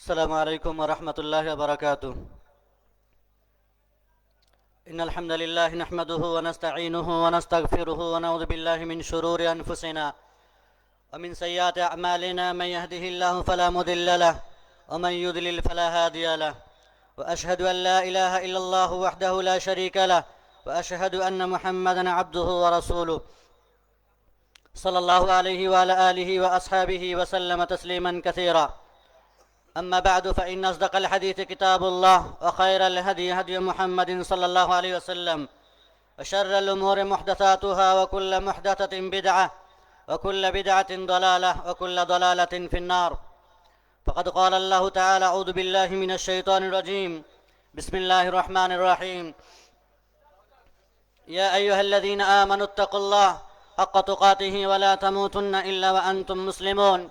السلام عليكم ورحمة الله وبركاته. إن الحمد لله نحمده ونستعينه ونستغفره ونعوذ بالله من شرور أنفسنا ومن سيئات أعمالنا من يهده الله فلا مضل له ومن يضلل فلا هادي له. وأشهد أن لا إله إلا الله وحده لا شريك له. وأشهد أن محمدا عبده ورسوله صلى الله عليه وعلى آله وأصحابه وسلم تسليما كثيرا. أما بعد فإن أصدق الحديث كتاب الله وخير الهدي هدي محمد صلى الله عليه وسلم وشر الأمور محدثاتها وكل محدثة بدعة وكل بدعة ضلالة وكل ضلالة في النار. فقد قال الله تعالى أعوذ بالله من الشيطان الرجيم. بسم الله الرحمن الرحيم. يا أيها الذين آمنوا اتقوا الله حق تقاته ولا تموتن إلا وأنتم مسلمون.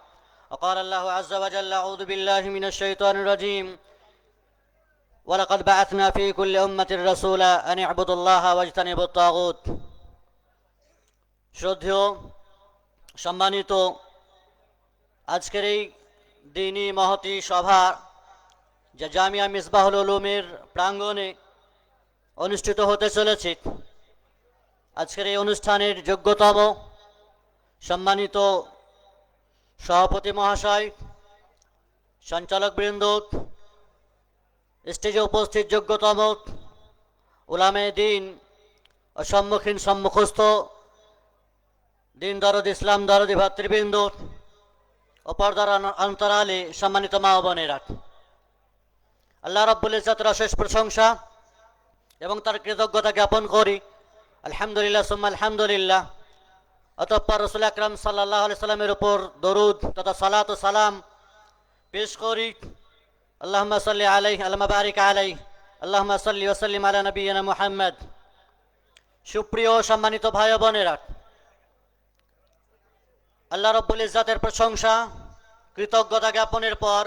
وقال الله عز وجل أعوذ بالله من الشيطان الرجيم ولقد بعثنا في كل أمة رسولا أن اعبدوا الله واجتنبوا الطاغوت শ্রদ্ধেয় সম্মানিত আজকের এই দিনী মহতি সভা যা জামিয়া মিসবাহুল উলুমের প্রাঙ্গণে অনুষ্ঠিত হতে চলেছে আজকের এই অনুষ্ঠানের যোগ্যতম সম্মানিত সভাপতি মহাশয়, সঞ্চালক বৃন্দ, স্টেজে উপস্থিত যোগ্যতম উলামে দিন সম্মুখীন সম্মুখস্থ দিন দরদ ইসলাম দরদি ভাতৃবৃন্দ ও পর্দার অন- অন্তরালে সম্মানিত মা বোনেরা। আল্লাহ রব্বুল ইজাতের অশেষ প্রশংসা এবং তার কৃতজ্ঞতা জ্ঞাপন করি। আলহামদুলিল্লাহ, সুম্মা আলহামদুলিল্লাহ। অতঃপর রসুল আকরাম সাল্লাহ সাল্লামের উপর দরুদ তথা সালাত ও সালাম পেশ করি। আল্লাহ সাল্লি আলাই আল্লাহ বারিক আলাই আল্লাহ সাল্লি ওসাল্লিম আলা নবীনা মুহাম্মদ। সুপ্রিয় সম্মানিত ভাই বোনেরা, আল্লাহ রব্বুল ইজাতের প্রশংসা, কৃতজ্ঞতা জ্ঞাপনের পর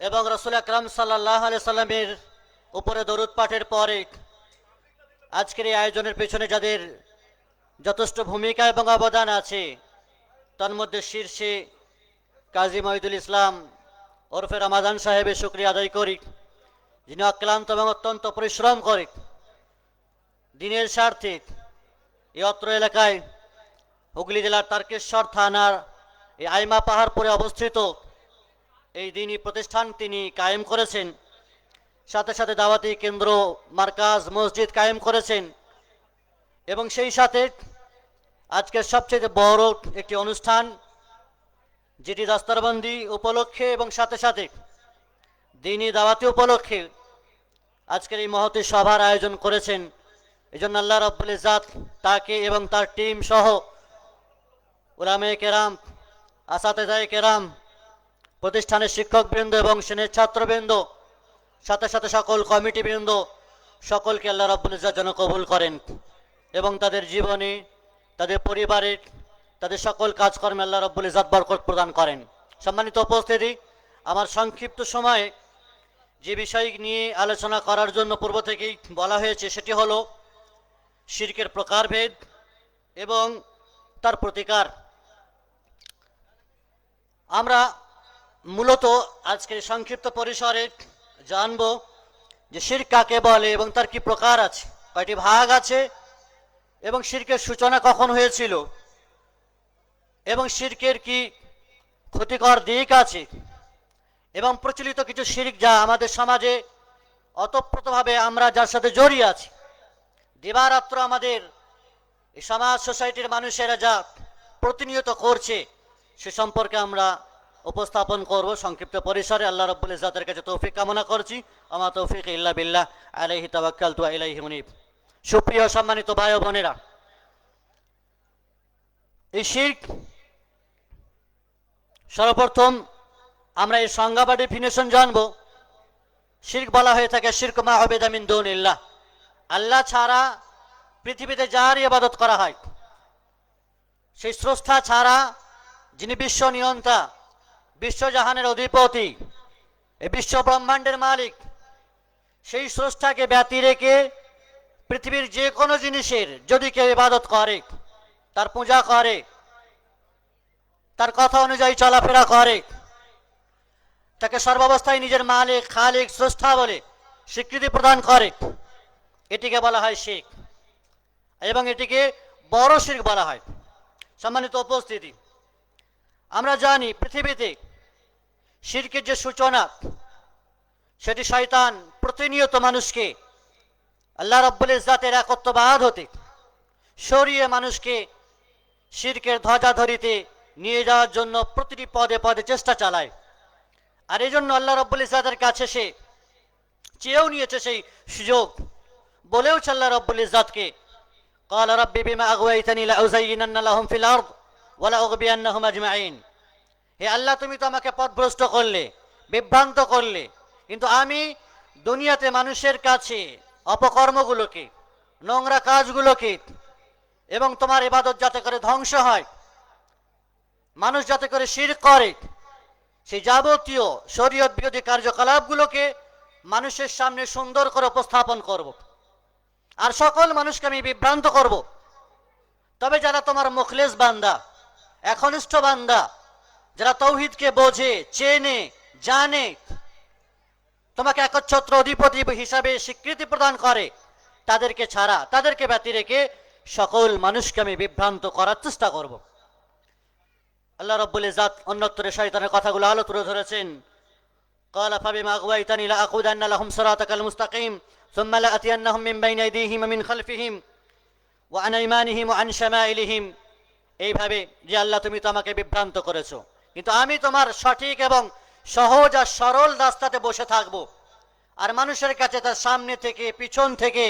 এবং রসুল আকরাম সাল্লাহ আলি সাল্লামের উপরে দরুদ পাঠের পরে আজকের এই আয়োজনের পেছনে যাদের যথেষ্ট ভূমিকা এবং অবদান আছে। তার মধ্যে শীর্ষে কাজী মহিদুল ইসলাম ওরফে রমাদান সাহেবের শুক্রিয়া আদায় করি, যিনি অক্লান্ত এবং অত্যন্ত পরিশ্রম করে দিনের স্বার্থে এই অত্র এলাকায় হুগলি জেলার তারকেশ্বর থানার এই আইমা পাহাড়পুরে অবস্থিত এই দিনই প্রতিষ্ঠান তিনি কায়েম করেছেন। সাথে সাথে দাওয়াতি কেন্দ্র, মার্কাজ, মসজিদ কায়েম করেছেন। এবং সেই সাথে আজকের সবচেয়ে বড় একটি অনুষ্ঠান, যেটি দাস্তারবন্দি উপলক্ষে এবং সাথে সাথে দিনী দাওয়াতি উপলক্ষে আজকের এই মহতি সভার আয়োজন করেছেন। এই জন্য আল্লাহ রব্বুল ইজাত তাকে এবং তার টিম সহ উলামে কেরাম আসাতেজায় কেরাম, প্রতিষ্ঠানের শিক্ষকবৃন্দ এবং সেনের ছাত্রবৃন্দ, সাথে সাথে সকল কমিটিবৃন্দ, সকলকে আল্লাহ রব্বুল ইজাত যেন কবুল করেন। এবং তাদের জীবনে, তাদের পরিবারের তাদের সকল কাজকর্মে আল্লাহ রব্বুল ইজাত বরকত প্রদান করেন। সম্মানিত উপস্থিতি, আমার সংক্ষিপ্ত সময়ে যে বিষয় নিয়ে আলোচনা করার জন্য পূর্ব থেকেই বলা হয়েছে সেটি হলো শিরকের প্রকারভেদ এবং তার প্রতিকার। আমরা মূলত আজকের সংক্ষিপ্ত পরিসরে জানব যে শির কাকে বলে এবং তার কি প্রকার আছে, কয়টি ভাগ আছে এবং শিরকের সূচনা কখন হয়েছিল? এবং শিরকের কি ক্ষতিকর দিক আছে? এবং প্রচলিত কিছু শিরিক যা আমাদের সমাজে অতপ্রতভাবে আমরা যার সাথে জড়িয়ে আছি। দিবারাত্র আমাদের সমাজ সোসাইটির মানুষেরা যা প্রতিনিয়ত করছে, সে সম্পর্কে আমরা উপস্থাপন করব সংক্ষিপ্ত পরিসরে। আল্লাহ রব্বুল ইজাতের কাছে তৌফিক কামনা করছি। আমার তৌফিক ইল্লা বিল্লাহ। আলাইহি তাওয়াক্কাল তু আলাইহি মুনিব। সুপ্রিয় সম্মানিত ভাই বোনেরা, এই শির্ক সর্বপ্রথম আমরা এই সংজ্ঞা ডেফিনেশন জানব। শির্ক বলা হয়ে থাকে শির্ক মা হবে দামিন দৌনিল্লাহ। আল্লাহ ছাড়া পৃথিবীতে যারই ইবাদত করা হয়, সেই স্রষ্টা ছাড়া যিনি বিশ্ব নিয়ন্তা বিশ্বজাহানের অধিপতি, এই বিশ্ব ব্রহ্মাণ্ডের মালিক, সেই স্রষ্টাকে ব্যতি রেখে পৃথিবীর যে কোনো জিনিসের যদি কেউ ইবাদত করে, তার পূজা করে, তার কথা অনুযায়ী চলাফেরা করে, তাকে সর্বাবস্থায় নিজের মালিক, খালিক, স্রষ্টা বলে স্বীকৃতি প্রদান করে, এটিকে বলা হয় শিখ এবং এটিকে বড় শিখ বলা হয়। সম্মানিত উপস্থিতি, আমরা জানি পৃথিবীতে শিরকের যে সূচনা, সেটি শয়তান প্রতিনিয়ত মানুষকে আল্লাহ রব্বুল ইজাতের একত্ববাদ হতে সরিয়ে মানুষকে শিরকের ধ্বজা ধরিতে নিয়ে যাওয়ার জন্য প্রতিটি পদে পদে চেষ্টা চালায় আর এই জন্য আল্লাহ রব্বুল ইজাতের কাছে সে চেয়েও নিয়েছে সেই সুযোগ বলেওছে আল্লাহ রব্বুল ইজাতকে قال ربي بما أغويتني لأزينن لهم في الأرض ولأغبينهم أجمعين হে আল্লাহ তুমি তো আমাকে পথভ্রষ্ট করলে বিভ্রান্ত করলে কিন্তু আমি দুনিয়াতে মানুষের কাছে অপকর্মগুলোকে, নোংরা কাজগুলোকে, এবং তোমার ইবাদত যাতে করে ধ্বংস হয়, মানুষ যাতে করে শির করে, সেই যাবতীয় শরীয়ত বিরোধী কার্যকলাপগুলোকে মানুষের সামনে সুন্দর করে উপস্থাপন করব। আর সকল মানুষকে আমি বিভ্রান্ত করব। তবে যারা তোমার মুখলেস বান্দা, একনিষ্ঠ বান্দা, যারা তৌহিদকে বোঝে, চেনে, জানে তোমাকে একচ্ছত্র অধিপতি হিসাবে স্বীকৃতি প্রদান করে তাদেরকে ছাড়া তাদেরকে ব্যতি রেখে সকল মানুষকে আমি বিভ্রান্ত করার চেষ্টা করব আল্লাহ রব্বুল ইজাত অন্যত্তরে শয়তানের কথাগুলো আলো তুলে ধরেছেন قال فبما أغويتني لأقودن لهم صراطك المستقيم ثم لأتينهم من بين أيديهم ومن خلفهم وعن أيمانهم وعن شمائلهم এইভাবে যে আল্লাহ তুমি তো আমাকে বিভ্রান্ত করেছো কিন্তু আমি তোমার সঠিক এবং সহজ আর সরল রাস্তাতে বসে থাকব। আর মানুষের কাছে তার সামনে থেকে, পিছন থেকে,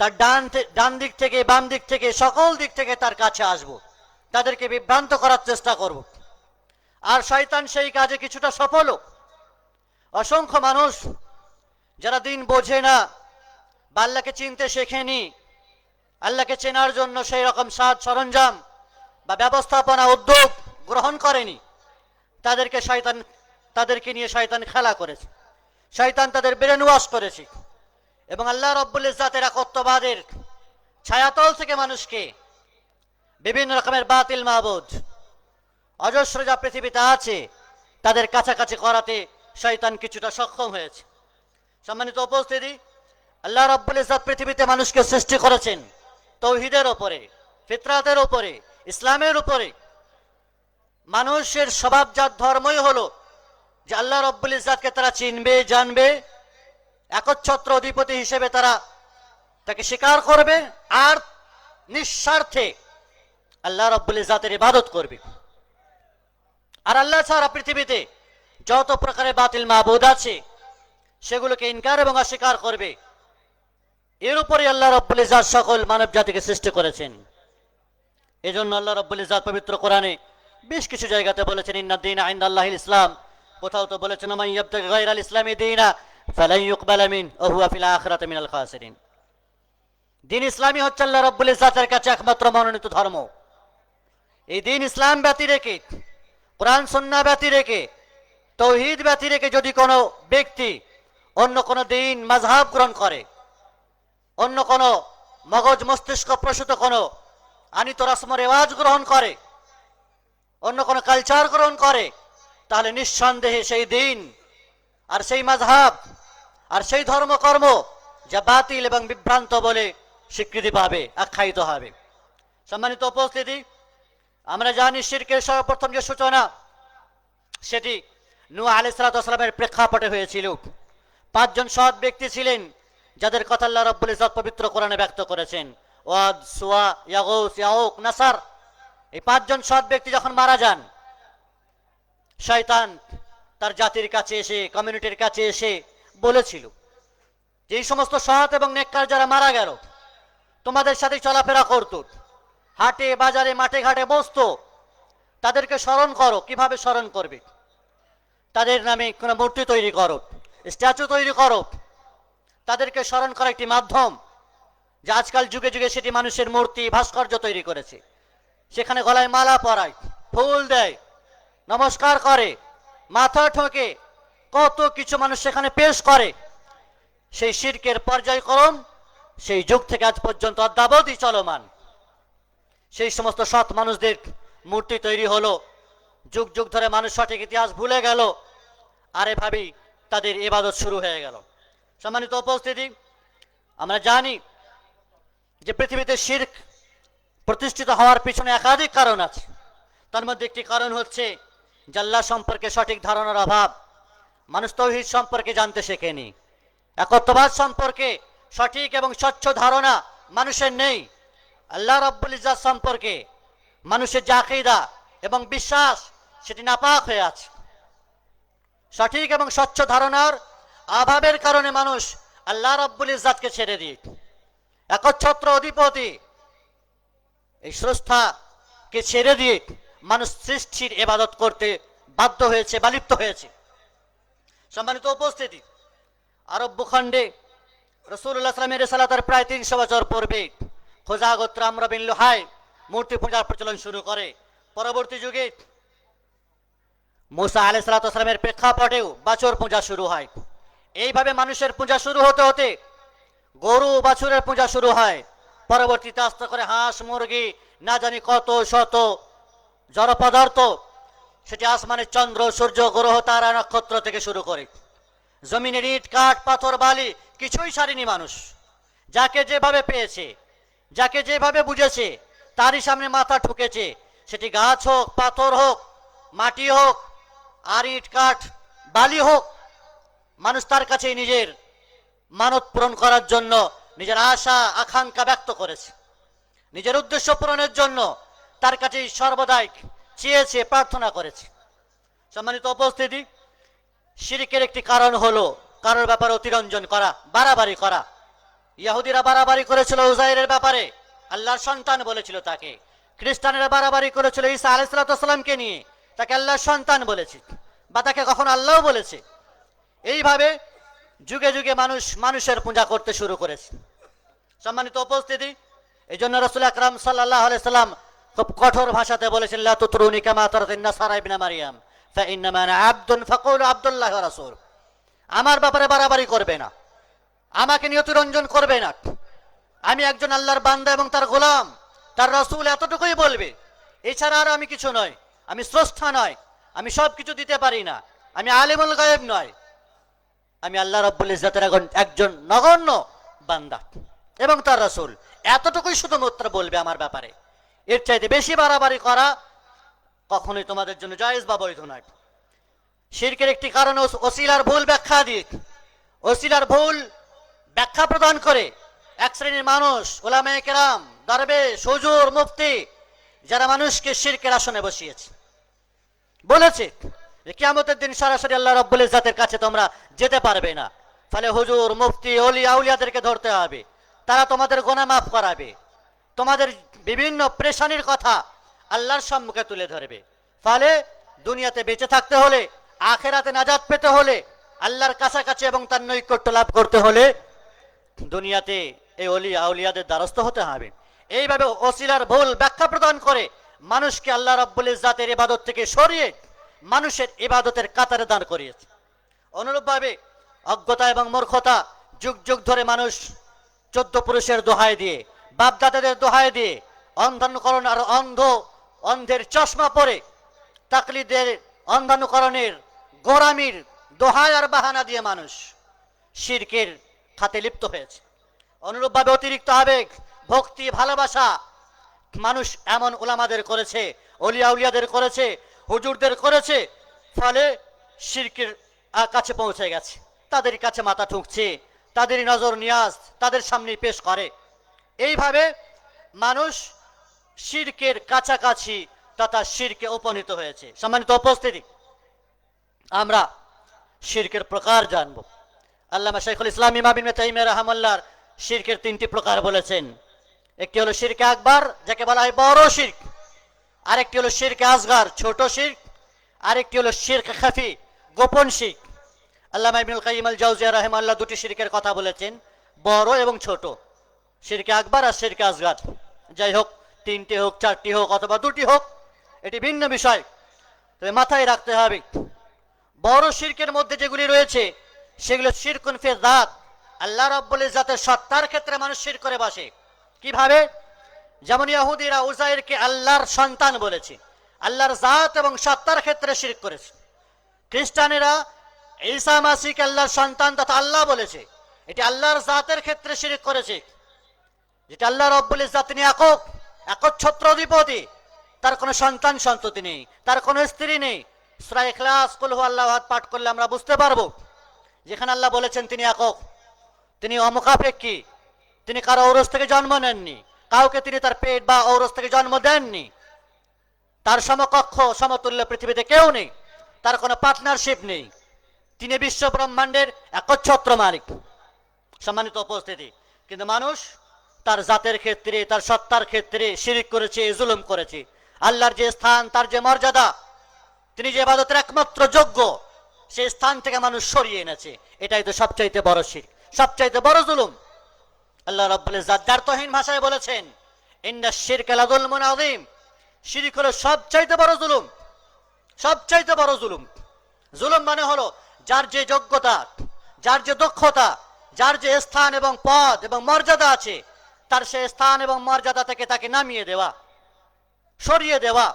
তার ডান ডান দিক থেকে, বাম দিক থেকে, সকল দিক থেকে তার কাছে আসব। তাদেরকে বিভ্রান্ত করার চেষ্টা করব। আর শয়তান সেই কাজে কিছুটা সফলও অসংখ্য মানুষ যারা দিন বোঝে না বা আল্লাহকে চিনতে শেখেনি, আল্লাহকে চেনার জন্য সেই রকম সাজ সরঞ্জাম বা ব্যবস্থাপনা, উদ্যোগ গ্রহণ করেনি, তাদেরকে শয়তান তাদেরকে নিয়ে শয়তান খেলা করেছে। শয়তান তাদের ব্রেন ওয়াশ করেছে। এবং আল্লাহ রব্বুল ইজাতের একত্ববাদের ছায়াতল থেকে মানুষকে বিভিন্ন রকমের বাতিল মাহবুদ অজস্র যা পৃথিবীতে আছে, তাদের কাছাকাছি করাতে শয়তান কিছুটা সক্ষম হয়েছে। সম্মানিত উপস্থিতি, আল্লাহ রব্বুল ইজাত পৃথিবীতে মানুষকে সৃষ্টি করেছেন তৌহিদের ওপরে ফিতরাতের ওপরে ইসলামের উপরে। মানুষের স্বভাবজাত ধর্মই হলো যে আল্লাহ রব্বুল ইজাতকে তারা চিনবে, জানবে, একচ্ছত্র অধিপতি হিসেবে তারা তাকে স্বীকার করবে আর নিঃস্বার্থে আল্লাহ রব্বুল ইজাতের ইবাদত করবে। আর আল্লাহ ছাড়া পৃথিবীতে যত প্রকারের বাতিল মাহবুদ আছে, সেগুলোকে ইনকার এবং অস্বীকার করবে। এর উপরে আল্লাহ রব্বুল ইজাত সকল মানব জাতিকে সৃষ্টি করেছেন। এজন্য আল্লাহ রব্বুল ইজাত পবিত্র কোরআনে বেশ কিছু জায়গাতে বলেছেন, ইন্নাদ্দিন আইন আল্লাহ ইসলাম। কোথাও তো বলেছেন ইসলামি দীনা আখিরাতি মিনাল খাসিরিন। দিন ইসলামী হচ্ছে আল্লাহ রব্বুল কাছে একমাত্র মনোনীত ধর্ম। এই দিন ইসলাম রেখে, কোরআন, সন্না রেখে, তৌহিদ রেখে যদি কোনো ব্যক্তি অন্য কোনো দিন মাঝহাব গ্রহণ করে, অন্য কোনো মগজ মস্তিষ্ক প্রসূত কোনো আনিত রসম রেওয়াজ গ্রহণ করে, অন্য কোনো কালচার গ্রহণ করে তাহলে নিঃসন্দেহে সেই দিন আর সেই মাঝহাব আর সেই ধর্মকর্ম যা বাতিল এবং বিভ্রান্ত বলে স্বীকৃতি পাবে, আখ্যায়িত হবে। সম্মানিত উপস্থিতি, আমরা জানি শিরকের সর্বপ্রথম যে সূচনা, সেটি নু আলিসালামের প্রেক্ষাপটে হয়েছিল। পাঁচজন সৎ ব্যক্তি ছিলেন যাদের কথা আল্লাহ রব্বুল ইজাত পবিত্র কোরআনে ব্যক্ত করেছেন। ওয়াদ, সুয়া ইয়াগুস ইয়াউক, নাসার। এই পাঁচজন সৎ ব্যক্তি যখন মারা যান শয়তান তার জাতির কাছে এসে কমিউনিটির কাছে এসে বলেছিল যে এই সমস্ত সৎ এবং নেককার যারা মারা গেল, তোমাদের সাথে চলাফেরা করত। হাটে, বাজারে, মাঠে ঘাটে বসতো। তাদেরকে স্মরণ করো, কীভাবে স্মরণ করবে? তাদের নামে কোনো মূর্তি তৈরি করো, স্ট্যাচু তৈরি করো। তাদেরকে স্মরণ করা একটি মাধ্যম যে আজকাল যুগে যুগে সেটি মানুষের মূর্তি, ভাস্কর্য তৈরি করেছে। সেখানে গলায় মালা পরায়, ফুল দেয়। নমস্কার করে, মাথা ঠোকে, কত কিছু মানুষ সেখানে পেশ করে। সেই শির্কের পর্যায়ক্রম, সেই যুগ থেকে আজ পর্যন্ত অদ্যাবধি চলমান। সেই সমস্ত সৎ মানুষদের মূর্তি তৈরি হলো। যুগ যুগ ধরে মানুষ সঠিক ইতিহাস ভুলে গেল। আরে ভাবি, তাদের এবাদত শুরু হয়ে গেল। সম্মানিত উপস্থিতি, আমরা জানি যে পৃথিবীতে শির্ক প্রতিষ্ঠিত হওয়ার পিছনে একাধিক কারণ আছে। তার মধ্যে একটি কারণ হচ্ছে জাল্লা সম্পর্কে সঠিক ধারণার অভাব। মানুষ তৌহিদ সম্পর্কে জানতে শেখেনি। একত্ববাদ সম্পর্কে সঠিক এবং স্বচ্ছ ধারণা মানুষের নেই। আল্লাহ রব্বুল ইজাত সম্পর্কে মানুষের যে আকিদা এবং বিশ্বাস, সেটি নাপাক হয়ে আছে। সঠিক এবং স্বচ্ছ ধারণার অভাবের কারণে মানুষ আল্লাহ রব্বুল ইজাতকে ছেড়ে দিয়ে একচ্ছত্র অধিপতি এই স্রষ্টাকে ছেড়ে দিয়ে মানুষ সৃষ্টির এবাদত করতে বাধ্য হয়েছে বা লিপ্ত হয়েছে। সম্মানিত উপস্থিতি, আরব ভূখণ্ডে রসুল্লাহ সালামের সালাতার প্রায় তিনশো বছর পূর্বে খোজা গোত্র আমরা বিন লোহায় মূর্তি পূজার প্রচলন শুরু করে। পরবর্তী যুগে মুসা আলাই সালাতামের প্রেক্ষাপটেও বাছর পূজা শুরু হয়। এইভাবে মানুষের পূজা শুরু হতে হতে গরু বাছুরের পূজা শুরু হয়। পরবর্তীতে আস্তে করে হাঁস, মুরগি, না জানি কত, শত জড় পদার্থ, সেটি আসমানের চন্দ্র, সূর্য, গ্রহ, তারা, নক্ষত্র থেকে শুরু করে। জমিনের ইট, কাঠ, পাথর, বালি, কিছুই সারেনি মানুষ। যাকে যেভাবে পেয়েছে, যাকে যেভাবে বুঝেছে, তারই সামনে মাথা ঠুকেছে। সেটি গাছ হোক, পাথর হোক, মাটি হোক, আর ইট, কাঠ, বালি হোক, মানুষ তার কাছে নিজের মানত পূরণ করার জন্য নিজের আশা, আকাঙ্ক্ষা ব্যক্ত করেছে। নিজের উদ্দেশ্য পূরণের জন্য তার কাছে সর্বদাই চেয়েছে, প্রার্থনা করেছে। সম্মানিত উপস্থিতি, শিরিকের একটি কারণ হলো কারোর ব্যাপারে অতিরঞ্জন করা, বাড়াবাড়ি করা। ইয়াহুদিরা বাড়াবাড়ি করেছিল উজাইরের ব্যাপারে, আল্লাহর সন্তান বলেছিল তাকে। খ্রিস্টানেরা বাড়াবাড়ি করেছিল ঈসা আলাইসালামকে নিয়ে, তাকে আল্লাহর সন্তান বলেছে বা তাকে কখন আল্লাহ বলেছে। এইভাবে যুগে যুগে মানুষ মানুষের পূজা করতে শুরু করেছে। সম্মানিত উপস্থিতি এই জন্য রসুল আকরাম সাল্লাহ সাল্লাম খুব কঠোর ভাষাতে বলেছেন, লা তুতরুনি কামা তারাতিন নাসারা ইবনে মারিয়াম ফাইন্নামা আনা আবদুন ফাকুলু আব্দুল্লাহ রাসূল। আমার ব্যাপারে বাড়াবাড়ি করবে না। আমাকে নিয়ে অতিরঞ্জন করবে না। আমি একজন আল্লাহর বান্দা এবং তার গোলাম। তার রাসূল এতটুকুই বলবে। এছাড়া আর আমি কিছু নয় আমি স্রষ্টা নয়। আমি সব কিছু দিতে পারি না। আমি আলিমুল গায়েব নয়। আমি আল্লাহ রব্বুল একজন- একজন নগণ্য বান্দা এবং তার রাসূল। এতটুকুই শুধুমাত্র বলবে আমার ব্যাপারে। এর চাইতে বেশি বাড়াবাড়ি করা কখনোই তোমাদের জন্য জায়েজ বা বৈধ নয়। শিরকের একটি কারণ ওস- ওসিলার ভুল ব্যাখ্যা দিক। ওসিলার ভুল ব্যাখ্যা প্রদান করে এক শ্রেণির মানুষ ওলামে কেরাম দরবে সজুর মুফতি, যারা মানুষকে শিরকের আসনে বসিয়েছে। বলেছে কিয়ামতের দিন সরাসরি আল্লাহ রব্বুল ইজ্জাতের কাছে তোমরা যেতে পারবে না। ফলে হুজুর, মুফতি অলি আউলিয়াদেরকে ধরতে হবে। তারা তোমাদের গোনা মাফ করাবে। তোমাদের বিভিন্ন প্রেশানির কথা আল্লাহর সম্মুখে তুলে ধরবে। ফলে দুনিয়াতে বেঁচে থাকতে হলে, আখেরাতে নাজাত পেতে হলে, আল্লাহর কাছাকাছি এবং তার নৈকট্য লাভ করতে হলে দুনিয়াতে এই অলি আউলিয়াদের দ্বারস্থ হতে হবে। এইভাবে ওসিলার ভুল ব্যাখ্যা প্রদান করে মানুষকে আল্লাহ রব্বুল ইজাতের ইবাদত থেকে সরিয়ে মানুষের ইবাদতের কাতারে দাঁড় করিয়েছে। অনুরূপভাবে অজ্ঞতা এবং মূর্খতা যুগ যুগ ধরে মানুষ চোদ্দ পুরুষের দোহায় দিয়ে বাপদাদাদের দোহাই দিয়ে অন্ধানুকরণ আর অন্ধ, অন্ধের চশমা পরে তাকলিদের অন্ধানুকরণের গোরামির দোহায় আর বাহানা দিয়ে মানুষ শিরকের খাতে লিপ্ত হয়েছে। অনুরূপভাবে অতিরিক্ত আবেগ, ভক্তি, ভালোবাসা মানুষ এমন ওলামাদের করেছে, অলিয়া উলিয়াদের করেছে, হুজুরদের করেছে, ফলে শিরকের কাছে পৌঁছে গেছে। তাদের কাছে মাথা ঠুকছে তাদের নজর নিয়াজ তাদের সামনে পেশ করে। এইভাবে মানুষ শিরকের কাছাকাছি তথা শিরকে উপনীত হয়েছে। সম্মানিত উপস্থিতি, আমরা শিরকের প্রকার জানব। আল্লামা শেখুল ইসলাম ইমাবিন তাইমিয়া রহমাল্লার শিরকের তিনটি প্রকার বলেছেন। একটি হলো শিরকে আকবর, যাকে বলা হয় বড় শির্ক। আরেকটি হলো শিরকে আসগার, ছোট শির্ক। আরেকটি হলো শিরক খাফি, গোপন শির্ক। আল্লাহ ইবনুল কাইম আল জাউজিয়া রাহিমাল্লাহ দুটি শিরকের কথা বলেছেন, বড় এবং ছোট। শিরকে আকবর আর শিরকে আসগার যাই হোক, তিনটি হোক, চারটি হোক, অথবা দুটি হোক, এটি ভিন্ন বিষয়। তবে মাথায় রাখতে হবে, বড় শিরকের মধ্যে যেগুলি রয়েছে, সেগুলো শিরকুন ফে জাত আল্লাহ রব্বুল জাতের সত্তার ক্ষেত্রে মানুষ শির করে বসে। কীভাবে? যেমন ইয়াহুদিরা উজাইরকে আল্লাহর সন্তান বলেছে। আল্লাহর জাত এবং সত্তার ক্ষেত্রে শির করেছে। খ্রিস্টানেরা ঈসা মাসিক আল্লাহর সন্তান তথা আল্লাহ বলেছে। এটি আল্লাহর জাতের ক্ষেত্রে শিরিক করেছে। যেটা আল্লাহ রব্বুল ইজ্জাত তিনি একক একচ্ছত্র অধিপতি। তার কোনো সন্তান সন্ততি নেই, তার কোনো স্ত্রী নেই। সুরা ইখলাস, কুল আল্লাহ পাঠ করলে আমরা বুঝতে পারব। যেখানে আল্লাহ বলেছেন, তিনি একক। তিনি অমুখাপেক্ষী। তিনি কারও ঔরস থেকে জন্ম নেননি। কাউকে তিনি তার পেট বা ঔরস থেকে জন্ম দেননি। তার সমকক্ষ, সমতুল্য পৃথিবীতে কেউ নেই। তার কোনো পার্টনারশিপ নেই। তিনি বিশ্ব ব্রহ্মাণ্ডের একচ্ছত্র মালিক। সম্মানিত উপস্থিতি। কিন্তু মানুষ তার জাতের ক্ষেত্রে, তার সত্তার ক্ষেত্রে শিরিক করেছে, জুলুম করেছে। আল্লাহর যে স্থান, তার যে মর্যাদা, তিনি যে ইবাদতের একমাত্র যোগ্য, সেই স্থান থেকে মানুষ সরিয়ে এনেছে। এটাই তো সবচাইতে বড় শির সবচাইতে বড় জুলুম। আল্লাহ রাব্বুল ইজ্জাত ভাষায় বলেছেন, ইন্না শিরকা লাযুলমুন আযীম। শিরিক হলো সবচাইতে বড় জুলুম, সবচাইতে বড় জুলুম। জুলুম মানে হলো যার যে যোগ্যতা, যার যে দক্ষতা, যার যে স্থান এবং পদ এবং মর্যাদা আছে তার সে স্থান এবং মর্যাদা থেকে তাকে নামিয়ে দেওয়া, সরিয়ে দেওয়া,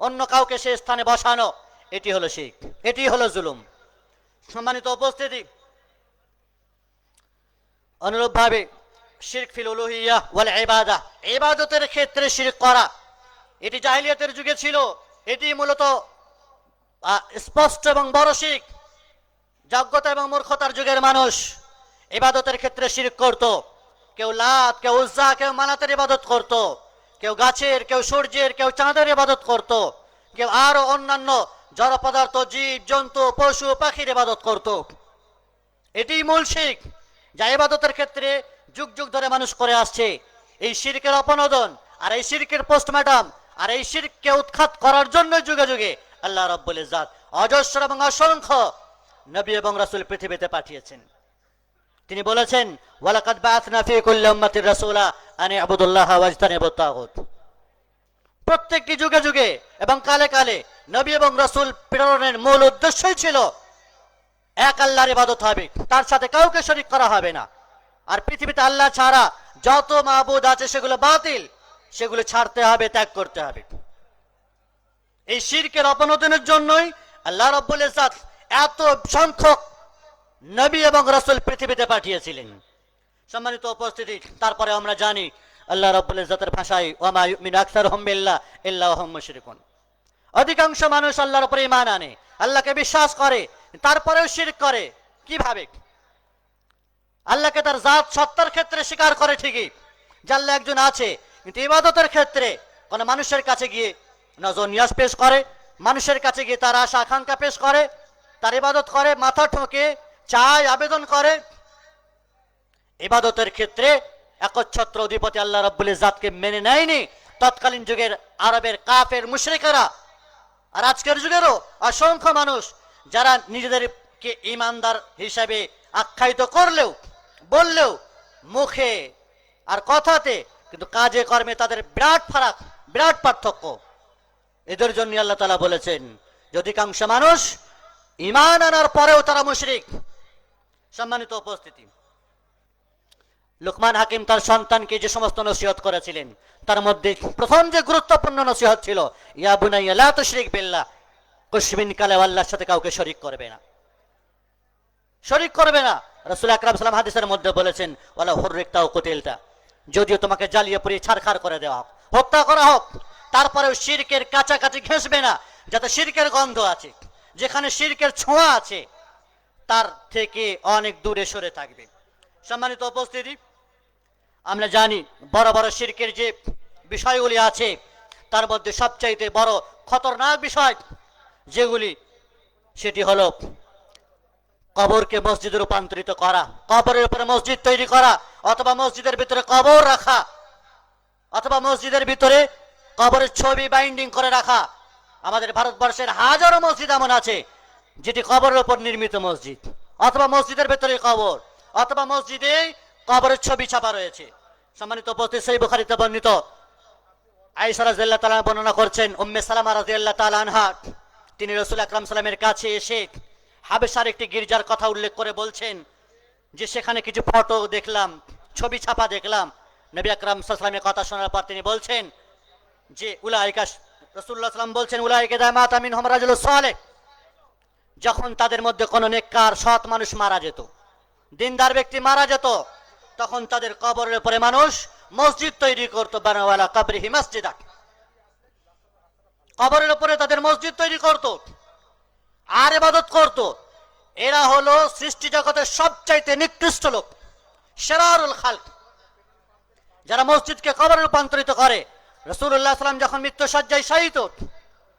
অন্য কাউকে সে স্থানে বসানো, এটি হলো শিখ, এটি হলো জুলুম। সম্মানিত উপস্থিতি, অনুরূপভাবে শিরক ফিল উলুহিয়া ওয়াল ইবাদা, ইবাদতের ক্ষেত্রে শিরক করা, এটি জাহিলিয়াতের যুগে ছিল, এটি মূলত স্পষ্ট এবং বড় শিখ, যোগ্যতা এবং মূর্খতার যুগের মানুষ, ইবাদতের ক্ষেত্রে শিরক করত। কেউ লাত, কেউ উজ্জা, কেউ মানাতের ইবাদত করত। কেউ গাছের, কেউ সূর্যের, কেউ চাঁদের ইবাদত করত। কেউ আরও অন্যান্য জড় পদার্থ, জীব, জন্তু, পশু, পাখির ইবাদত করত। এটি মূল শিখ, যা ইবাদতের ক্ষেত্রে যুগ যুগ ধরে মানুষ করে আসছে। এই শিরকের অপনোদন আর এই শিরকের পোস্টম্যাডাম আর এই শিরককে উৎখাত করার জন্য যুগে যুগে আল্লাহ রব্বুল ইজাত অজস্র এবং অসংখ্য নবী এবং রাসূল পৃথিবীতে পাঠিয়েছেন। তিনি বলেছেন প্রত্যেকটি যুগে যুগে এবং কালে কালে নবী এবং রাসূল প্রেরণের মূল উদ্দেশ্যই ছিল এক আল্লাহর ইবাদত হবে, তার সাথে কাউকে শরীক করা হবে না। আর পৃথিবীতে আল্লাহ ছাড়া যত মাহবুদ আছে সেগুলো বাতিল, সেগুলো ছাড়তে হবে, ত্যাগ করতে হবে। এই শিরকের অপনোদনের জন্যই আল্লাহ রব্বুল এত সংখ্যক নবী এবং রাসূল পৃথিবীতে পাঠিয়েছিলেন। সম্মানিত উপস্থিতি, তারপরে আমরা জানি, আল্লাহ রব্বুল ভাষায়, ওয়ামা ইউমিনু আকসারুহুম বিল্লাহ, ইল্লা মুশরিকুন। অধিকাংশ মানুষ আল্লাহর উপরে ঈমান আনে, আল্লাহকে বিশ্বাস করে, তারপরেও শিরক করে। কীভাবে? আল্লাহকে তার জাত সত্তার ক্ষেত্রে স্বীকার করে ঠিকই, যে একজন আছে, কিন্তু ইবাদতের ক্ষেত্রে কোন মানুষের কাছে গিয়ে নজর নিয়াজ পেশ করে, মানুষের কাছে গিয়ে তার আশা আকাঙ্ক্ষা পেশ করে, তার ইবাদত করে, মাথা ঠোকে চায়, আবেদন করে। ইবাদতের ক্ষেত্রে একচ্ছত্র অধিপতি আল্লাহ রব্বুল জাতকে মেনে নেয়নি। তৎকালীন যুগের আরবের কাফের মুশরিকেরা আর আজকের যুগেরও অসংখ্য মানুষ যারা নিজেদেরকে ইমানদার হিসাবে আখ্যায়িত করলেও, বললেও মুখে আর কথাতে কিন্তু কাজে কর্মে তাদের বিরাট ফারাক, বিরাট পার্থক্য। এদের জন্য আল্লাহ তালা বলেছেন যে অধিকাংশ মানুষ ইমান আনার পরেও তারা মুশরিক সম্মানিত উপস্থিতি। লুকমান হাকিম তার সন্তানকে যে সমস্ত নসিহত করেছিলেন, তার মধ্যে প্রথম যে গুরুত্বপূর্ণ নসিহত ছিল, ইয়া বুনাইয়া লা বিল্লাহ কুশমিন কালে আল্লাহর সাথে কাউকে শরিক করবে না। শরিক করবে না। রাসূল আকরাম সাল্লাম হাদিসের মধ্যে বলেছেন, ওয়ালা হুররিকতা ও কুতিলতা যদিও তোমাকে জ্বালিয়ে পুড়িয়ে ছারখার করে দেওয়া হোক, হত্যা করা হোক, তারপরেও শিরকের কাছাকাছি ঘেঁষবে না, যাতে শিরকের গন্ধ আছে, যেখানে শিরকের ছোঁয়া আছে। তার থেকে অনেক দূরে সরে থাকবে। সম্মানিত উপস্থিতি, আমরা জানি বড় বড় শিরকের যে বিষয়গুলি আছে, তার মধ্যে সবচাইতে বড় খতরনাক বিষয় যেগুলি, সেটি হলো কবরকে মসজিদে রূপান্তরিত করা, কবরের উপরে মসজিদ তৈরি করা, অথবা মসজিদের ভিতরে কবর রাখা, অথবা মসজিদের ভিতরে কবরের ছবি বাইন্ডিং করে রাখা। আমাদের ভারতবর্ষের হাজারো মসজিদ এমন আছে যেটি কবরের উপর নির্মিত মসজিদ, অথবা মসজিদের ভেতরে কবর, অথবা মসজিদে কবরের ছবি ছাপা রয়েছে। সম্মানিত উপস্থিত, সেই বুখারিতে বর্ণিত। আয়েশা রাজিয়াল্লাহ তাআলা বর্ণনা করছেন, উম্মে সালামা রাজিয়াল্লাহ তাআলা আনহা, তিনি রসুল আকরাম সালামের কাছে এসে হাবেশার একটি গির্জার কথা উল্লেখ করে বলছেন, যে সেখানে কিছু ফটো দেখলাম, ছবি ছাপা দেখলাম। নবী আকরাম সাল্লামের কথা শোনার পর তিনি বলছেন যে, উলাইকা রসুল্লাহ সাল্লাম বলছেন, উলাইকে দামাত আমিন হমরাজুল সালেহ। যখন তাদের মধ্যে কোনো নেককার, সৎ মানুষ মারা যেত, দিনদার ব্যক্তি মারা যেত, তখন তাদের কবরের উপরে মানুষ মসজিদ তৈরি করতো, বানাওয়ালা কাবরিহি মসজিদা কবরের উপরে তাদের মসজিদ তৈরি করত, আর এবাদত করত। এরা হলো সৃষ্টি জগতের সবচাইতে নিকৃষ্ট লোক, সেরারুল খালক। যারা মসজিদকে কবরে রূপান্তরিত করে রসুল্লাহ সাল্লাম যখন মৃত্যু সজ্জায় শায়িত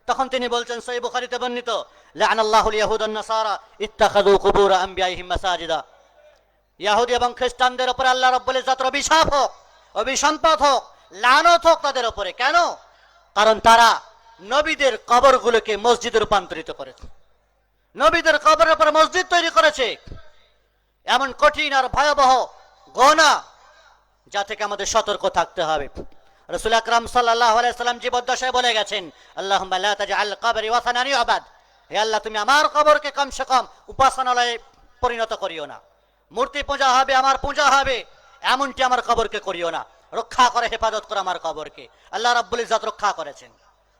তখন তিনি বলছেন সই বুখারিতে বর্ণিত লানাল্লাহুল ইয়াহুদান নাসারা, ইত্তাখাযু কুবুর আম্বিয়াইহিম মাসাজিদা। ইয়াহুদি এবং খ্রিস্টানদের উপরে আল্লাহ রব্বুল ইজ্জতের অভিশাপ হোক অভিসম্পাত হোক, লানত হোক তাদের উপরে। কেন? কারণ তারা নবীদের কবরগুলোকে মসজিদে রূপান্তরিত করেছে। নবীদের কবরের উপরে মসজিদ তৈরি করেছে। এমন কঠিন আর ভয়াবহ গনা যা থেকে আমাদের সতর্ক থাকতে হবে। রসুল আকরাম সাল্লাহ আলাইসাল্লাম জীবদ্দশায় বলে গেছেন আল্লাহ আল কবরি ওয়াসানানি আবাদ হে আল্লাহ, তুমি আমার কবরকে কমসে কম উপাসনালয়ে পরিণত করিও না। মূর্তি পূজা হবে, আমার পূজা হবে, এমনটি আমার কবরকে করিও না। রক্ষা করে, হেফাজত করে আমার কবরকে। আল্লাহ রাব্বুল ইজ্জত রক্ষা করেছেন।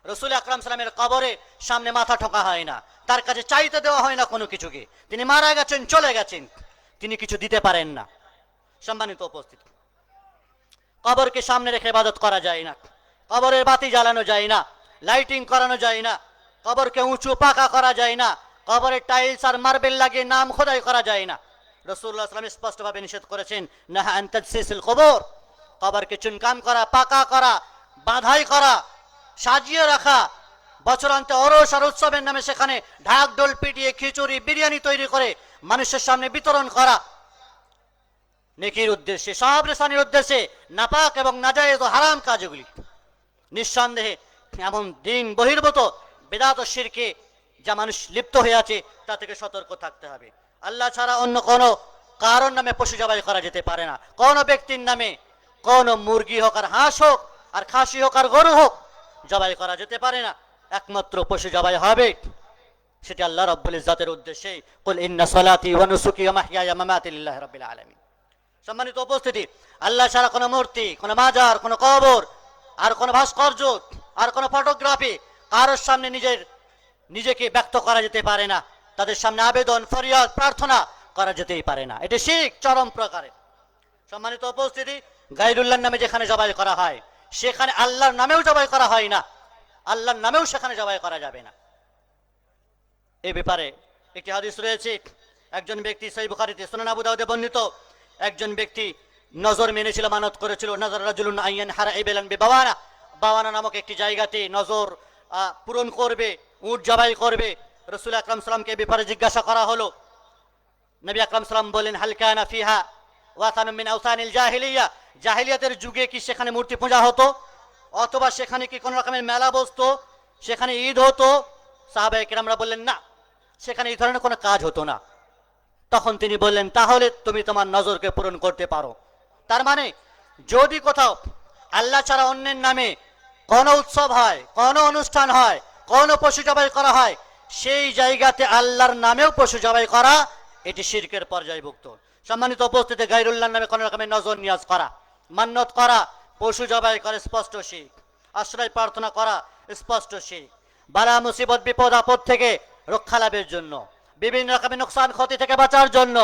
রসুল আকরাম সালামের কবরে সামনে মাথা ঠোকা হয় না। তার কাছে চাইতে দেওয়া হয় না কোনো কিছুকে। তিনি মারা গেছেন, চলে গেছেন। তিনি কিছু দিতে পারেন না। সম্মানিত উপস্থিত, কবরকে সামনে রেখে ইবাদত করা যায় না। কবরের বাতি জ্বালানো যায় না। লাইটিং করানো যায় না। কবরকে উঁচু পাকা করা যায় না। কবরের টাইলস আর মার্বেল লাগিয়ে নাম খোদাই করা যায় না। রসুল্লাহ আসলাম স্পষ্টভাবে নিষেধ করেছেন না আন্তাজিল কবর। কবরকে চুনকাম করা, পাকা করা, বাধাই করা, সাজিয়ে রাখা। বছরান্তে অরস আর উৎসবের নামে সেখানে ঢাক ডোল পিটিয়ে খিচুড়ি, বিরিয়ানি তৈরি করে মানুষের সামনে বিতরণ করা। নেকির উদ্দেশ্যে, সব রেসানির উদ্দেশ্যে নাপাক এবং নাজায়েজ হারাম কাজগুলি। নিঃসন্দেহে এমন দিন বহির্ভূত বেদাত শিরকে যা মানুষ লিপ্ত হয়ে আছে তা থেকে সতর্ক থাকতে হবে। আল্লাহ ছাড়া অন্য কোনো কারণ নামে পশু জবাই করা যেতে পারে না। কোনো ব্যক্তির নামে কোন মুরগি হোক আর হাঁস হোক আর খাসি হোক আর গরু হোক জবাই করা যেতে পারে না। একমাত্র পশু জবাই হবে সেটি আল্লাহ রব্বুল ইজ্জাতের উদ্দেশ্যে। কুল ইন্না সালাতি ওয়া নুসুকি ওয়া মাহইয়ায়া ওয়া মামাতি লিল্লাহি রাব্বিল আলামিন। সম্মানিত উপস্থিতি, আল্লাহ ছাড়া কোনো মূর্তি, কোনো মাজার, কোনো কবর, আর কোনো ভাস্কর্য, আর কোনো ফটোগ্রাফি কারোর সামনে নিজের, নিজেকে ব্যক্ত করা যেতে পারে না। তাদের সামনে আবেদন, ফরিয়াদ, প্রার্থনা করা যেতেই পারে না। এটা শিখ চরম প্রকারের। সম্মানিত উপস্থিতি গাইরুল্লাহর নামে যেখানে জবাই করা হয়, সেখানে আল্লাহর নামেও জবাই করা হয় না। আল্লাহর নামেও সেখানে জবাই করা যাবে না। এ ব্যাপারে একটি হাদিস রয়েছে। একজন ব্যক্তি সেই বুখারিতে সুনান আবু দাউদে বর্ণিত। একজন ব্যক্তি নজর মেনেছিল, মানত করেছিল। নজর রাজুলুন আইয়ান হারা এবেলান বে বাওয়ানা। বাওয়ানা নামক একটি জায়গাতে নজর পূরণ করবে, উট জবাই করবে। রসুল আকরাম সালামকে ব্যাপারে জিজ্ঞাসা করা হলো। নবী আকরাম সালাম বলেন হালকানা ফিহা ওয়াসান মিন আওসানিল জাহিলিয়া? জাহিলিয়াতের যুগে কি সেখানে মূর্তি পূজা হতো? অথবা সেখানে কি কোনো রকমের মেলা বসতো? সেখানে ঈদ হতো? সাহাবায়ে কেরামরা বললেন, না, সেখানে এই ধরনের কোনো কাজ হতো না। তখন তিনি বললেন, তাহলে তুমি তোমার নজরকে পূরণ করতে পারো। তার মানে যদি কোথাও আল্লাহ ছাড়া অন্যের নামে কোনো উৎসব হয়, কোনো অনুষ্ঠান হয়, কোনো পশু জবাই করা হয়, সেই জায়গাতে আল্লাহর নামেও পশু জবাই করা, এটি শিরকের পর্যায়ভুক্ত। সম্মানিত উপস্থিতি, গাইরুল্লাহর নামে কোনো রকমের নজর নিয়াজ করা মান্যত করা, পশু জবাই করে স্পষ্ট শিখ আশ্রয় প্রার্থনা করা স্পষ্ট শিখ বালা মুসিবত, বিপদ, আপদ থেকে রক্ষা লাভের জন্য, বিভিন্ন রকমের নোকসান, ক্ষতি থেকে বাঁচার জন্য,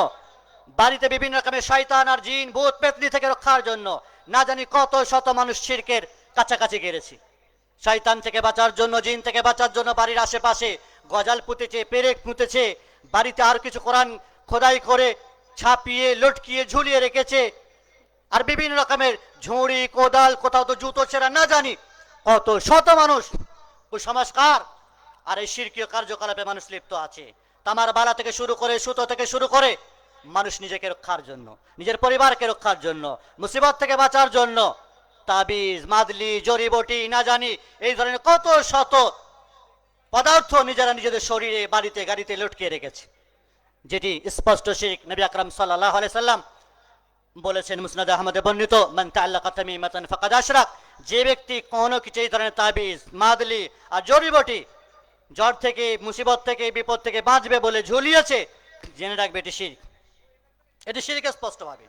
বাড়িতে বিভিন্ন রকমের শয়তান আর জিন, ভূত, পেতনি থেকে রক্ষার জন্য, না জানি কত শত মানুষ শিরকের কাছাকাছি গেড়েছি। শয়তান থেকে বাঁচার জন্য, জিন থেকে বাঁচার জন্য বাড়ির আশেপাশে গজাল পুঁতেছে, পেরেক পুঁতেছে, বাড়িতে আর কিছু কোরআন খোদাই করে ছাপিয়ে, লটকিয়ে, ঝুলিয়ে রেখেছে। আর বিভিন্ন রকমের ঝুড়ি, কোদাল, কোথাও তো জুতো ছেঁড়া, না জানি কত শত মানুষ কুসংস্কার। আর এই শিরকীয় কার্যকলাপে মানুষ লিপ্ত আছে। তামার বালা থেকে শুরু করে, সুতো থেকে শুরু করে মানুষ নিজেকে রক্ষার জন্য, নিজের পরিবারকে রক্ষার জন্য, মুসিবত থেকে বাঁচার জন্য তাবিজ, মাদলি, জড়িবটি, না জানি, এই ধরনের কত শত পদার্থ নিজেরা নিজেদের শরীরে, বাড়িতে, গাড়িতে লটকিয়ে রেখেছে। যেটি স্পষ্ট শিরিক নবী আকরাম সাল্লাহ সাল্লাম বলেছেন, মুসনাদ আহমদে বর্ণিত আশরাক যে ব্যক্তি কোনো কিছু এই ধরনের তাবিজ, মাদলি আর জড়িবটি, জ্বর থেকে, মুসিবত থেকে, বিপদ থেকে বাঁচবে বলে ঝুলিয়েছে, জেনে রাখবে এটি শিরিক। এটি শিরিক স্পষ্টভাবে।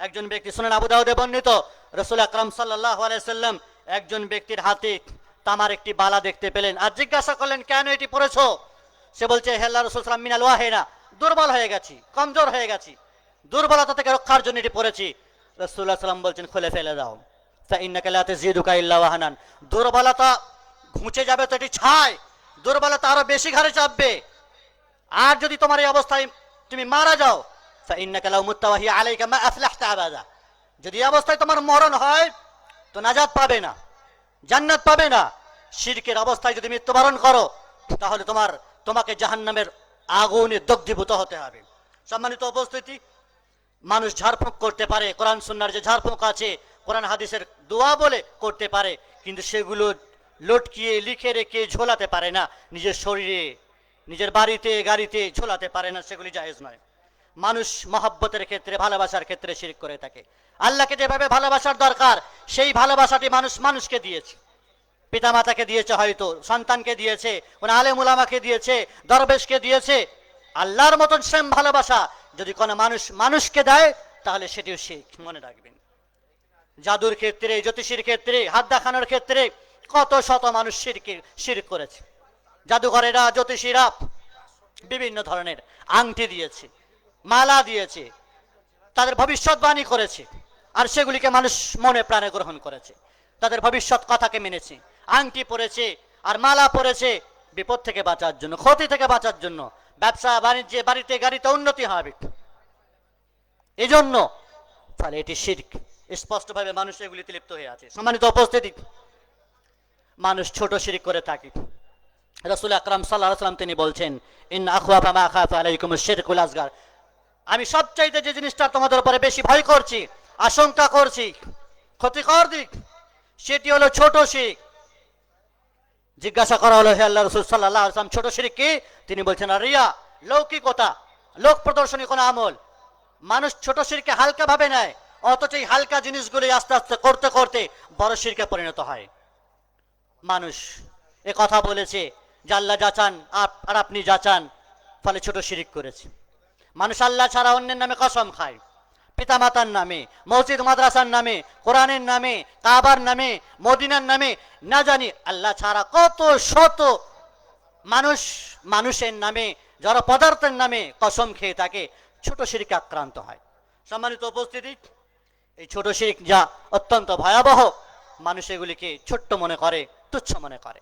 একজন ব্যক্তি শুনেন আবু দাউদে বর্ণিত রসুল আকরাম সাল্লাহ আলাইসাল্লাম একজন ব্যক্তির হাতে তামার একটি বালা দেখতে পেলেন আর জিজ্ঞাসা করলেন কেন এটি পড়েছো সে বলছে হেল্লা রসুল সালাম মিনাল ওয়াহেনা দুর্বল হয়ে গেছি কমজোর হয়ে গেছি দুর্বলতা থেকে রক্ষার জন্য এটি পড়েছি রসুল্লাহ সাল্লাম বলছেন খুলে ফেলে দাও তা ইন্নাকালাতে জিদুকা ইল্লা ওয়াহানান দুর্বলতা ঘুঁচে যাবে তো এটি ছায় দুর্বলতা আরো বেশি ঘাড়ে চাপবে আর যদি তোমার এই অবস্থায় তুমি মারা যাও فإنك لو مت وهي عليك ما أفلحت أبدا যদি অবস্থায় তোমার মরণ হয়, তো নাজাত পাবে না, জান্নাত পাবে না। শিরকের অবস্থায় যদি মৃত্যুবরণ করো, তাহলে তোমার, তোমাকে জাহান্নামের আগুনে দগ্ধীভূত হতে হবে। সম্মানিত উপস্থিতি, মানুষ ঝাড়ফুঁক করতে পারে, কোরআন সুন্নার যে ঝাড়ফুঁক আছে, কোরআন হাদিসের দোয়া বলে করতে পারে, কিন্তু সেগুলো লটকিয়ে লিখে রেখে ঝোলাতে পারে না, নিজের শরীরে, নিজের বাড়িতে, গাড়িতে ঝোলাতে পারে না, সেগুলি জায়েজ নয়। মানুষ মহাব্বতের ক্ষেত্রে, ভালোবাসার ক্ষেত্রে শিরিক করে থাকে। আল্লাহকে যেভাবে ভালোবাসার দরকার, সেই ভালোবাসাটি মানুষ মানুষকে দিয়েছে। পিতামাতাকে দিয়েছে হয়তো, সন্তানকে দিয়েছে, কোন আলেম উলামাকে দিয়েছে, দরবেশকে দিয়েছে। আল্লাহর মতন সেম ভালোবাসা যদি কোনো মানুষ মানুষকে দেয়, তাহলে সেটিও শিখ মনে রাখবেন। জাদুর ক্ষেত্রে, জ্যোতিষীর ক্ষেত্রে, হাত দেখানোর ক্ষেত্রে কত শত মানুষ শিরকে, শির করেছে। জাদুঘরেরা, জ্যোতিষীরা বিভিন্ন ধরনের আংটি দিয়েছে, মালা দিয়েছে, তাদের ভবিষ্যৎবাণী করেছে। আর সেগুলিকে মানুষ মনে প্রাণে গ্রহণ করেছে। তাদের ভবিষ্যৎ কথাকে মেনেছে। আংটি পরেছে আর মালা পরেছে বিপদ থেকে বাঁচার জন্য, ক্ষতি থেকে বাঁচার জন্য। ব্যবসা, বাণিজ্যে, বাড়িতে গাড়িতে উন্নতি হবে। এই জন্য ফলে এটি শির্ক। স্পষ্টভাবে মানুষ এগুলিতে লিপ্ত হয়ে আছে। সম্মানিত উপস্থিতি, মানুষ ছোট শিরিক করে থাকে। রসুল আকরাম সাল্লাহ সাল্লাম তিনি বলছেন ইন খাফা আলাইকুম আসগার আমি সবচাইতে যে জিনিসটা তোমাদের উপরে বেশি ভয় করছি আশঙ্কা করছি। ক্ষতিকর দিক, সেটি হলো ছোট শিখ। জিজ্ঞাসা করা হলো, হে আল্লাহ রসুল সাল্লাহ আসলাম ছোট শিরিক কি? তিনি বলছেন রিয়া, লৌকিকতা, লোক প্রদর্শনী কোনো আমল। মানুষ ছোট শিরকে হালকা ভাবে নেয়, অথচ এই হালকা জিনিসগুলি আস্তে আস্তে করতে করতে বড় শিরকে পরিণত হয়। মানুষ এ কথা বলেছে যে আল্লাহ যাচান আপ- আর আপনি যাচান ফলে ছোট শিরিক করেছে। মানুষ আল্লাহ ছাড়া অন্যের নামে কসম খায়। পিতামাতার নামে, মসজিদ মাদ্রাসার নামে, কোরআনের নামে, কাবার নামে, মদিনার নামে, না জানি আল্লাহ ছাড়া কত শত মানুষ মানুষের নামে, যারা পদার্থের নামে কসম খেয়ে থাকে, ছোট শিরিকে আক্রান্ত হয়। সম্মানিত উপস্থিতি, এই ছোট শিরিক যা অত্যন্ত ভয়াবহ, মানুষ এগুলিকে ছোট্ট মনে করে, তুচ্ছ মনে করে।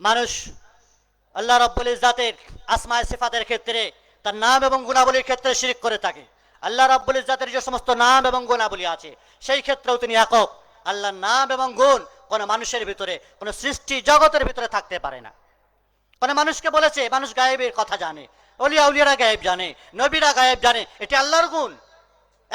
মানুষ আল্লাহ রব্বুল ইজাতের আসমায় সিফাতের ক্ষেত্রে, তার নাম এবং গুণাবলীর ক্ষেত্রে শিরিক করে থাকে। আল্লাহ রাবুল ইজাতের যে সমস্ত নাম এবং গুণাবলী আছে, সেই ক্ষেত্রেও তিনি একক। আল্লাহর নাম এবং গুণ কোনো মানুষের ভিতরে, কোনো সৃষ্টি জগতের ভিতরে থাকতে পারে না। কোন মানুষকে বলেছে, মানুষ গায়েবের কথা জানে, অলিয়া উলিয়ারা গায়েব জানে, নবীরা গায়েব জানে, এটি আল্লাহর গুণ।